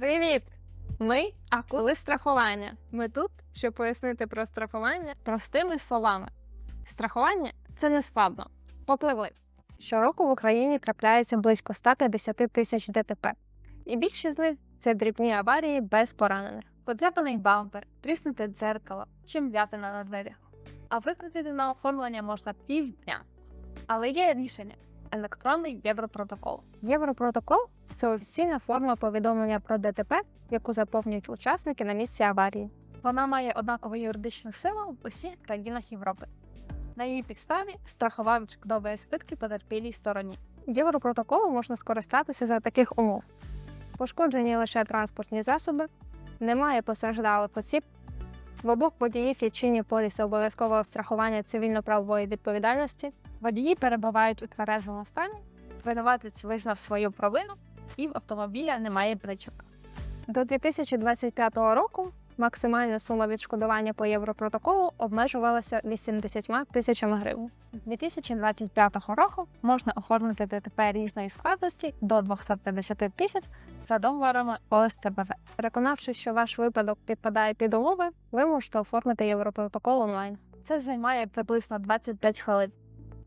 Привіт! Ми акули страхування. Ми тут, щоб пояснити про страхування простими словами. Страхування це не складно. Попливли. Щороку в Україні трапляється близько 150 тисяч ДТП, і більшість з них це дрібні аварії без поранених. Потраплений бампер, тріснуте дзеркало чи м'ятина на дверях. А викликати на оформлення можна півдня. Але є рішення електронний європротокол. Європротокол це офіційна форма повідомлення про ДТП, яку заповнюють учасники на місці аварії. Вона має однакову юридичну силу в усіх країнах Європи. На її підставі страхова відшкодовує збитки потерпілій стороні. Європротоколом можна скористатися за таких умов: пошкоджені лише транспортні засоби, немає постраждалих осіб, в обох водіїв є чинні поліси обов'язкового страхування цивільно-правової відповідальності, водії перебувають у тверезому стані, винуватець визнав свою провину і в автомобіля немає причок. До 2025 року максимальна сума відшкодування по європротоколу обмежувалася 80 тисячами гривень. З 2025 року можна оформити ДТП різної складності до 250 тисяч за договорами ОСТБВ. Переконавшись, що ваш випадок підпадає під умови, ви можете оформити європротокол онлайн. Це займає приблизно 25 хвилин.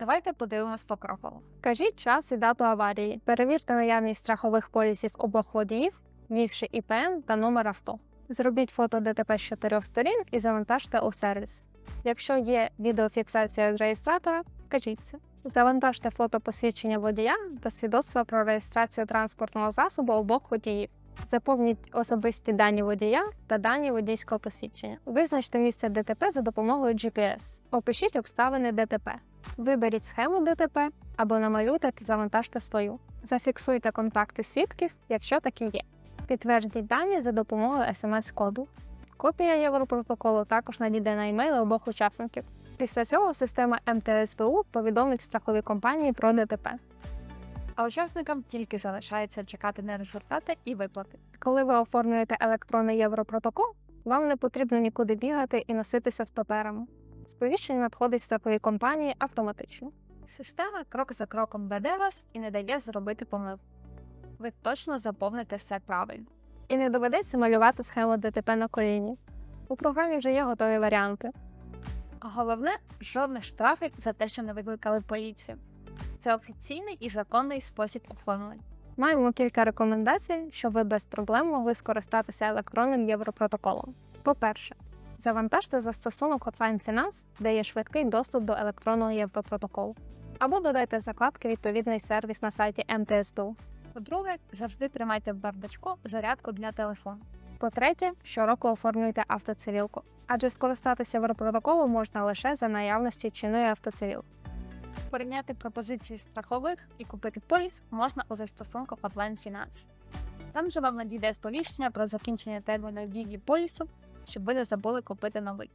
Давайте подивимось покроково. Кажіть час і дату аварії. Перевірте наявність страхових полісів обох водіїв, ввівши ІПН та номер авто. Зробіть фото ДТП з чотирьох сторін і завантажте у сервіс. Якщо є відеофіксація з реєстратора, кажіть це. Завантажте фото посвідчення водія та свідоцтва про реєстрацію транспортного засобу обох водіїв. Заповніть особисті дані водія та дані водійського посвідчення. Визначте місце ДТП за допомогою GPS. Опишіть обставини ДТП. Виберіть схему ДТП або намалюйте та завантажте свою. Зафіксуйте контакти свідків, якщо такі є. Підтвердіть дані за допомогою смс-коду. Копія Європротоколу також надійде на імейли обох учасників. Після цього система МТСБУ повідомить страхові компанії про ДТП. А учасникам тільки залишається чекати на результати і виплати. Коли ви оформлюєте електронний Європротокол, вам не потрібно нікуди бігати і носитися з паперами. Сповіщення надходить з страхової компанії автоматично. Система крок за кроком веде вас і не дає зробити помилку. Ви точно заповните все правильно. І не доведеться малювати схему ДТП на коліні. У програмі вже є готові варіанти. А головне жодних штрафів за те, що не викликали поліцію. Це офіційний і законний спосіб оформлення. Маємо кілька рекомендацій, щоб ви без проблем могли скористатися електронним європротоколом. По-перше, завантажте застосунок Hotline Finance, де є швидкий доступ до електронного європротоколу, або додайте в закладки відповідний сервіс на сайті МТСБУ. По-друге, завжди тримайте в бардачку зарядку для телефону. По-третє, щороку оформлюйте автоцивілку, адже скористатися європротоколом можна лише за наявності чинної автоцивілки. Порівняти пропозиції страхових і купити поліс можна у застосунку Hotline Finance. Там же вам надійде сповіщення про закінчення терміну дії полісу, щоб ви не забули купити новий.